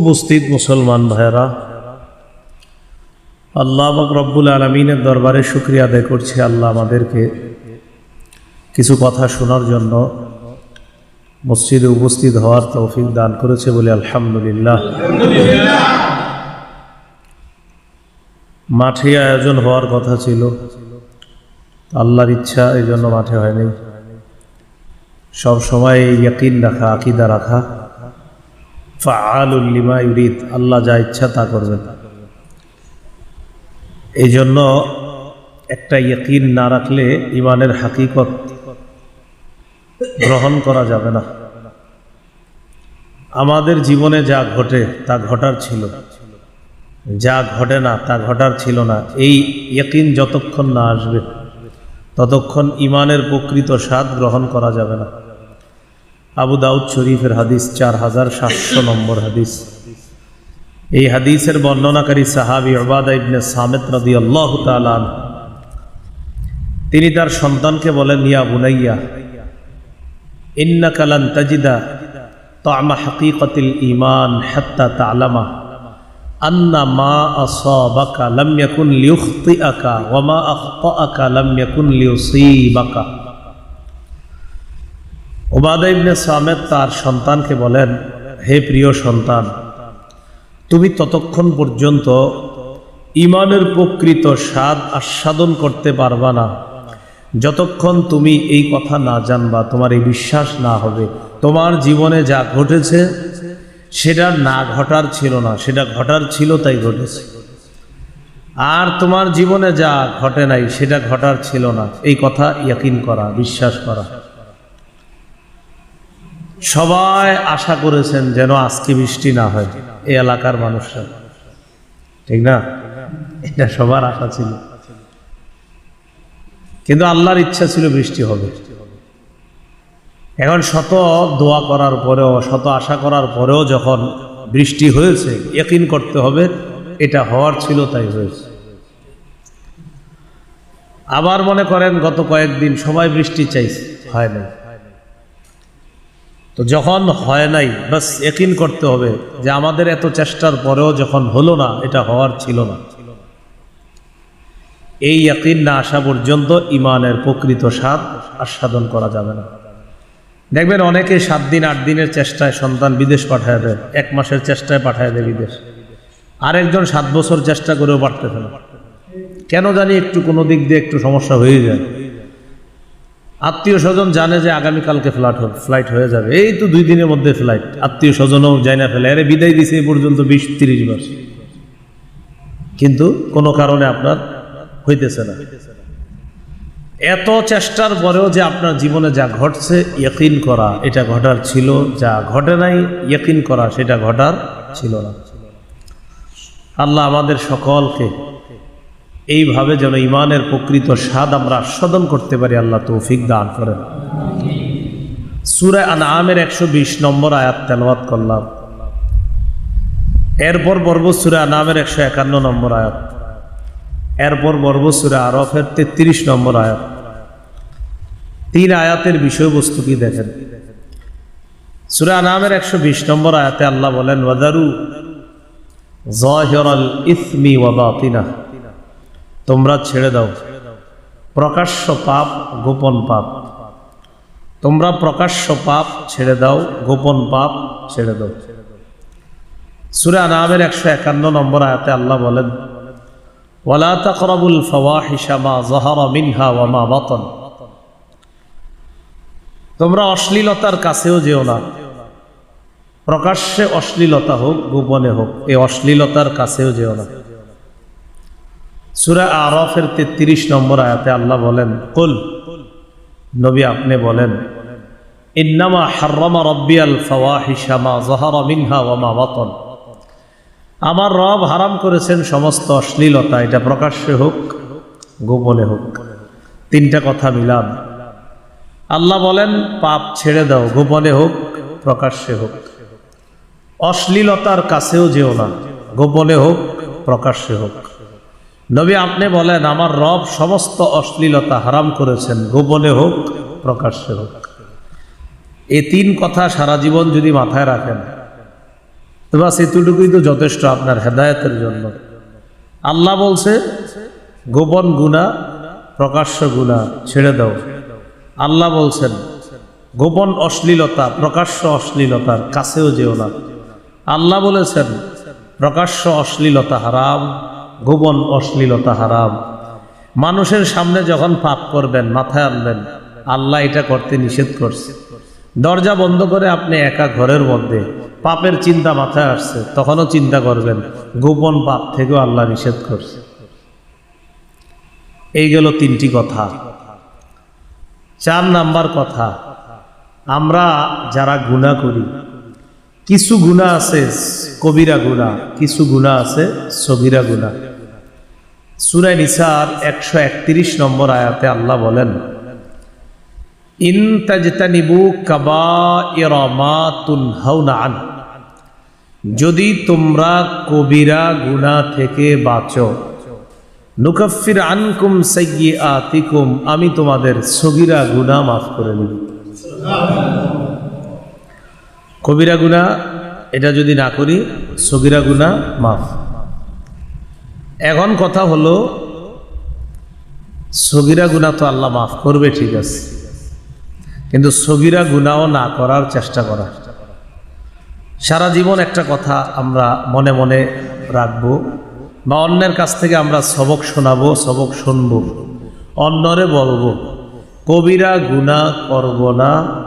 উপস্থিত মুসলমান ভাইয়েরা, আল্লাহ রব্বুল আলমিনের দরবারে শুক্রিয়া আদায় করছি আল্লাহ আমাদেরকে কিছু কথা শোনার জন্য মসজিদে উপস্থিত হওয়ার তৌফিক দান করেছে বলে আলহামদুলিল্লাহ। মাঠে আয়োজন হওয়ার কথা ছিল, আল্লাহর ইচ্ছা এই জন্য মাঠে হয়নি। সব সময় ইয়াকিন রাখা, আকিদা রাখা। ফাআলুল্লিমা ইউরিদ, আল্লাহ যা ইচ্ছা তা করবেন এই জন্য একটা ইয়কিন না রাখলে ইমানের হাকিকত গ্রহণ করা যাবে না। আমাদের জীবনে যা ঘটে, তা ঘটার ছিল। যা ঘটে না, তা ঘটার ছিল না। এই ইয়কিন যতক্ষণ না আসবে, ততক্ষণ ইমানের প্রকৃত স্বাদ গ্রহণ করা যাবে না। আবু দাউদ শরীফের হাদিস চার হাজার সাতশো নম্বর হাদিস। এই হাদিসের বর্ণনাকারী সাহাবি ওবাদা ইবনে সামেত নদী আল্লাহ তালান তিনি তার সন্তানকে বলেন, ইয়া বুনাইয়া ইন্না কালান তাজিদা তামা হাকিকতিল ইমান হাত্তা তালামা আন্না মা আসাবাকা লাম ইয়াকুন লিউখতিআকা ওয়া মা আখতাআকা লাম ইয়াকুন লিউসিবাকা। ওবাদা ইবনে সামেদ তার সন্তানকে বলেন, হে প্রিয় সন্তান, তুমি ততক্ষণ পর্যন্ত ইমানের প্রকৃত স্বাদ আস্বাদন করতে পারবা না। যতক্ষণ তুমি এই কথা না জানবা, তোমার এই বিশ্বাস না হবে। তোমার জীবনে যা ঘটেছে, সেটা না ঘটার ছিল না, সেটা ঘটার ছিল তাই ঘটেছে। আর তোমার জীবনে যা ঘটে নাই, সেটা ঘটার ছিল না। এই কথা ইয়াকিন করা, বিশ্বাস করা। সবাই আশা করেছেন যেন আজকে বৃষ্টি না হয়, এই এলাকার মানুষরা। ঠিক না? এটা সবার আশা ছিল। কিন্তু আল্লাহর ইচ্ছা ছিল বৃষ্টি হবে। এখন শত দোয়া করার পরেও, শত আশা করার পরেও যখন বৃষ্টি হয়েছে একিন করতে হবে, এটা হওয়ার ছিল, তাই হয়েছে। আবার মনে করেন, গত কয়েকদিন সবাই বৃষ্টি চাইছে, হয় নাই। তো যখন হয় নাই, বাস একিন করতে হবে যে আমাদের এত চেষ্টার পরেও যখন হলো না, এটা হওয়ার ছিল না। এই ইয়াকিন না আসা পর্যন্ত ইমানের প্রকৃত স্বাদ আস্বাদন করা যাবে না। দেখবেন অনেকে সাত দিন, আট দিনের চেষ্টায় সন্তান বিদেশ পাঠায় দেয়, এক মাসের চেষ্টায় পাঠায় দেয় বিদেশ। আরেকজন সাত বছর চেষ্টা করেও পারতেছে না। কেন জানি একটু কোনো দিক দিয়ে একটু সমস্যা হয়ে যায়। আত্মীয় স্বজন জানে যে আগামীকালকে ফ্লাইট ফ্লাইট হয়ে যাবে। এই তো দুই দিনের মধ্যে ফ্লাইট আত্মীয় স্বজনও যায় না ফেলে। আরে বিদায় দিছে এই পর্যন্ত বিশ তিরিশ বার। কিন্তু কোনো কারণে আপনার হইতেছে না। এত চেষ্টার পরেও যে আপনার জীবনে যা ঘটছে, ইয়কিন করা, এটা ঘটার ছিল। যা ঘটে নাই, ইয়কিন করা, সেটা ঘটার ছিল না। আল্লাহ আমাদের সকলকে এইভাবে যেন ইমানের প্রকৃত স্বাদ আমরা আস্বাদন করতে পারি, আল্লাহ তৌফিক দান করেন। সুরে আনামের একশো বিশ নম্বর আয়াত তেলওয়াত করলাম। এরপর বর্ব সুরে আনামের একশো একান্ন নম্বর আয়াত। এরপর বর্ব সুরে আরফের তেত্রিশ নম্বর আয়াত। তিন আয়াতের বিষয়বস্তু কি দেখেন? সুরে আনামের একশো বিশ নম্বর আয়াতে আল্লাহ বলেন ওয়াদারু জহিরাল ইসমি ওয়াবাতিনা তোমরা ছেড়ে দাও। প্রকাশ্য পাপ, গোপন পাপ। তোমরা প্রকাশ্য পাপ ছেড়ে দাও, গোপন পাপ ছেড়ে দাও। সুরে আনামের একশো একান্ন নম্বর আয়াতে আল্লাহ বলেন, ওয়ালা তাকরাবুল ফাওয়াহিশা মা যাহারা মিনহা ওয়া বাতন। তোমরা অশ্লীলতার কাছেও যেও না। প্রকাশ্যে অশ্লীলতা হোক, গোপনে হোক, এই অশ্লীলতার কাছেও যেও না। সুরা আরফের তেত্রিশ নম্বর আয়াতে আল্লাহ বলেন, কুল নবী আপনি বলেন, ইন্নামা হার্রমা রব্বি আল ফাওয়াহিশামা জহারা মিনহা ওয়ামা বাতন আমার রব হারাম করেছেন সমস্ত অশ্লীলতা, এটা প্রকাশ্যে হোক, গোপনে হোক। তিনটা কথা মিলান। আল্লাহ বলেন, পাপ ছেড়ে দাও, গোপনে হোক, প্রকাশ্যে হোক। অশ্লীলতার কাছেও যেও না, গোপনে হোক, প্রকাশ্যে হোক। নবী আপনি বলেন, আমার রব সমস্ত অশ্লীলতা হারাম করেছেন, গোপনে হোক, প্রকাশ্যে হোক। এই তিন কথা সারা জীবন যদি মাথায় রাখেন, তো বাস এতটুকুই তো যথেষ্ট আপনার হেদায়তের জন্য। আল্লাহ বলছে, গোপন গুণা, প্রকাশ্য গুণা ছেড়ে দাও। আল্লাহ বলছেন, গোপন অশ্লীলতা, প্রকাশ্য অশ্লীলতার কাছেও যেও না। আল্লাহ বলেছেন, প্রকাশ্য অশ্লীলতা হারাম গোপন অশ্লীলতা হারাম। মানুষের সামনে যখন পাপ করবেন, মাথায় আনবেন, আল্লাহ এটা করতে নিষেধ করছে। দরজা বন্ধ করে আপনি একা ঘরের মধ্যে পাপের চিন্তা মাথায় আসছে, তখনও চিন্তা করবেন, গোপন পাপ থেকেও আল্লাহ নিষেধ করছে। এই গেল তিনটি কথা। চার নাম্বার কথা, আমরা যারা গুণা করি কিছু গুণা আছে কবিরা গুণা, কিছু গুণা আছে সবিরা গুণা। সুরাই নিসার একশো একত্রিশ নম্বর আয়াতে আল্লাহ বলেন কাবা আন। যদি তোমরা কবিরা গুণা থেকে বাঁচো, নুকাফির আনকুম সাইয়ি আতিকুম আমি তোমাদের সগিরা গুণা মাফ করে নিব কবিরা গুণা এটা যদি না করি, সগিরা গুণা মাফ। এখন কথা হলো, সগিরা গুণা তো আল্লাহ মাফ করবে, ঠিক আছে। কিন্তু সগিরা গুণাও না করার চেষ্টা করা। সারা জীবন একটা কথা আমরা মনে মনে রাখব, বা অন্যের কাছ থেকে আমরা সবক শোনাবো, সবক শুনব, অন্যরে বলব, কবিরা গুণা করব না।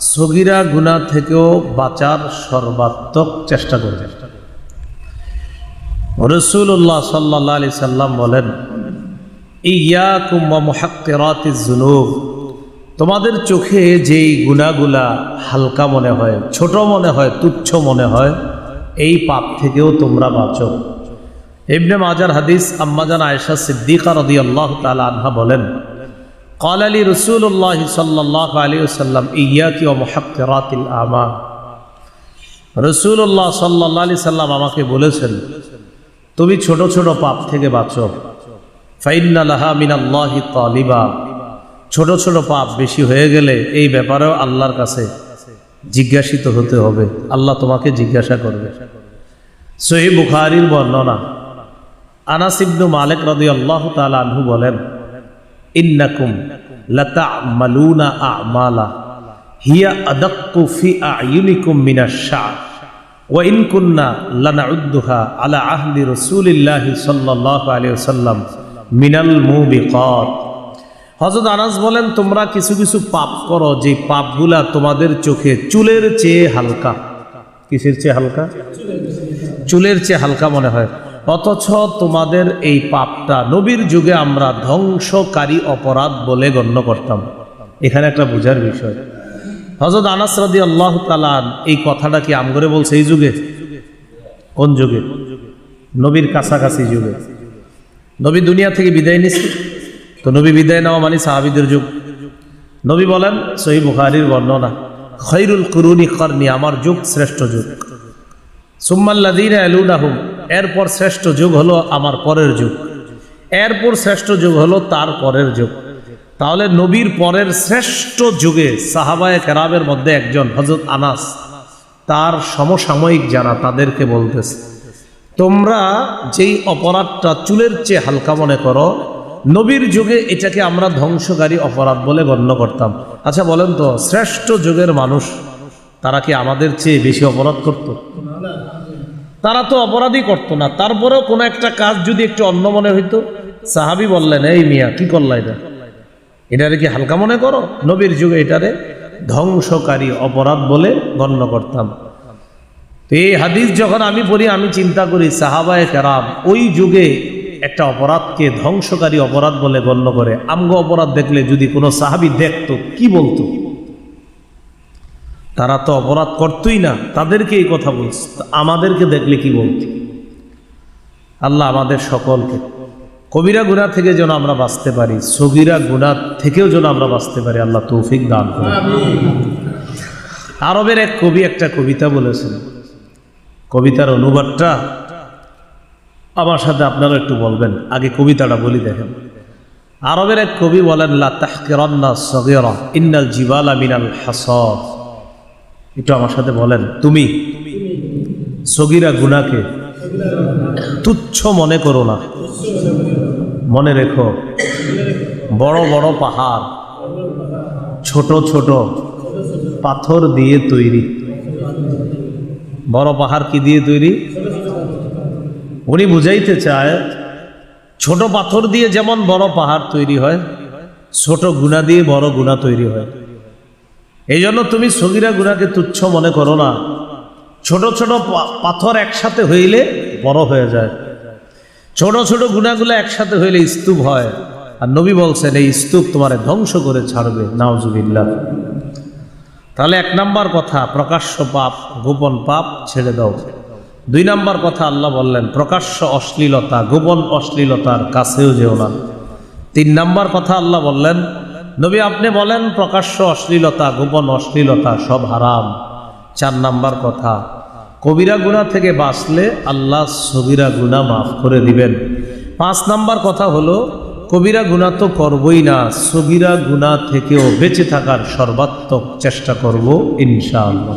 সগিরা গুণা থেকেও বাঁচার সর্বাত্মক চেষ্টা করবে। রসুল্লাহ সাল্লাহ আলি সাল্লাম বলেন ইয়া কুম্বা মহাক্কেরাতি জুনুব তোমাদের চোখে যেই গুণাগুলা হালকা মনে হয়, ছোট মনে হয়, তুচ্ছ মনে হয়, এই পাপ থেকেও তোমরা বাঁচো। ইবনে মাজার হাদিস আম্মাজান আয়েশা সিদ্দিকা রদি আল্লাহ তালা আনহা বলেন قال لي رسول الله صلى الله عليه وسلم إياك ومحقرات الأعمال রসুল্লাহ সাল্লাহ আলি সাল্লাম আমাকে বলেছেন তুমি ছোট ছোট পাপ থেকে বাঁচো ফাইন্নালাহা মিনাল্লাহি তালিবা ছোট ছোট পাপ বেশি হয়ে গেলে এই ব্যাপারেও আল্লাহর কাছে জিজ্ঞাসিত হতে হবে আল্লাহ তোমাকে জিজ্ঞাসা করবে সহি বুখারির বর্ণনা আনাস ইবনু মালিক রাদি আল্লাহ তাআলা আনহু বলেন ইন্নাকুম লাতা'মালুনা আ'মালা। হিয়া আদাক্কু ফি আ'য়ুনিকুম মিনাশ শা'r ওয়া ইন কুন্না লানাউদ্দুহা আলা আহদি রাসূলিল্লাহি সাল্লাল্লাহু আলাইহি ওয়াসাল্লাম মিনাল মুবিকাত। হযরত আনাস বলেন, তোমরা কিছু কিছু পাপ করো যে পাপগুলা তোমাদের চোখে চুলের চেয়ে হালকা। কিসের চেয়ে হালকা? চুলের চেয়ে হালকা মনে হয়। অথচ তোমাদের এই পাপটা নবীর যুগে আমরা ধ্বংসকারী অপরাধ বলে গণ্য করতাম। এখানে একটা বোঝার বিষয়। হজরত আনাস রাদি আল্লাহ তালান এই কথাটা কি আমগরে বলছে এই যুগে? কোন যুগে? নবীর কাছাকাছি যুগে। নবী দুনিয়া থেকে বিদায় নিচ্ছে তো নবী বিদায় নেওয়া মানে সাহাবিদের যুগ। নবী বলেন, সহি বুখারির বর্ণনা, খৈরুল কুরুনি করনি আমার যুগ শ্রেষ্ঠ যুগ। সুম্মাল্লাদিন আলুনাহুম এরপর শ্রেষ্ঠ যুগ হলো আমার পরের যুগ। এরপর শ্রেষ্ঠ যুগ হলো তার পরের যুগ। তাহলে নবীর পরের শ্রেষ্ঠ যুগে সাহাবায় কেরাবের মধ্যে একজন হজরত আনাস, তার সমসাময়িক যারা তাদেরকে বলতেছে, তোমরা যেই অপরাধটা চুলের চেয়ে হালকা মনে করো, নবীর যুগে এটাকে আমরা ধ্বংসকারী অপরাধ বলে গণ্য করতাম। আচ্ছা বলেন তো, শ্রেষ্ঠ যুগের মানুষ তারা কি আমাদের চেয়ে বেশি অপরাধ করতো? তারা তো অপরাধই করতো না। তারপরেও কোনো একটা কাজ যদি একটু অন্য মনে হইতো, সাহাবি বললেন, এই মিয়া, কি করলা এটা? এটারে কি হালকা মনে করো? নবীর যুগে এটারে ধ্বংসকারী অপরাধ বলে গণ্য করতাম। এই হাদিস যখন আমি পড়ি, আমি চিন্তা করি, সাহাবায় কেরাম ওই যুগে একটা অপরাধকে ধ্বংসকারী অপরাধ বলে গণ্য করে। আমগো অপরাধ দেখলে যদি কোনো সাহাবি দেখতো, কি বলতো? তারা তো অপরাধ করতোই না, তাদেরকে এই কথা বলছে। আমাদেরকে দেখলে কি বলত? আল্লাহ আমাদের সকলকে, কবিরা গুণা থেকে যেন আমরা বাঁচতে পারি, সগিরা গুণা থেকেও যেন আমরা বাঁচতে পারি, আল্লাহ তৌফিক দান করে আরবের এক কবি একটা কবিতা বলেছেন। কবিতার অনুবাদটা আমার সাথে আপনারা একটু বলবেন, আগে কবিতাটা বলি দেখেন। আরবের এক কবি বলেন, লা তাহকিরান্না সগীরা, ইন্নাল জিবালা মিনাল হাসর। একটু আমার সাথে বলেন, তুমি সগিরা গুনাকে তুচ্ছ মনে করো না। মনে রেখো, বড় বড় পাহাড়, ছোট ছোট পাথর দিয়ে তৈরি। বড় পাহাড় কি দিয়ে তৈরি? উনি বুঝাইতে চায়, ছোট পাথর দিয়ে যেমন বড় পাহাড় তৈরি হয়, ছোট গুণা দিয়ে বড় গুণা তৈরি হয়। এই জন্য তুমি সগিরা গুণাকে তুচ্ছ মনে করো না। ছোট ছোট পাথর একসাথে হইলে বড় হয়ে যায়। ছোট ছোট গুণাগুলো একসাথে হইলে স্তূপ হয়। আর নবী বলছেন, এই স্তূপ তোমার ধ্বংস করে ছাড়বে নাওজুবিল্লাহ তাহলে এক নাম্বার কথা, প্রকাশ্য পাপ, গোপন পাপ ছেড়ে দাও। দুই নাম্বার কথা আল্লাহ বললেন, প্রকাশ্য অশ্লীলতা, গোপন অশ্লীলতার কাছেও যেও না। তিন নাম্বার কথা আল্লাহ বললেন নবী, আপনি বলেন, প্রকাশ্য অশ্লীলতা, গোপন অশ্লীলতা সব হারাম। চার নাম্বার কথা, কবিরা গুণা থেকে বাঁচলে আল্লাহ সবিরা গুণা মাফ করে দিবেন। পাঁচ নাম্বার কথা হলো, কবিরা গুণা তো করবই না সবিরা গুণা থেকেও বেঁচে থাকার সর্বাত্মক চেষ্টা করব ইনশাআল্লাহ।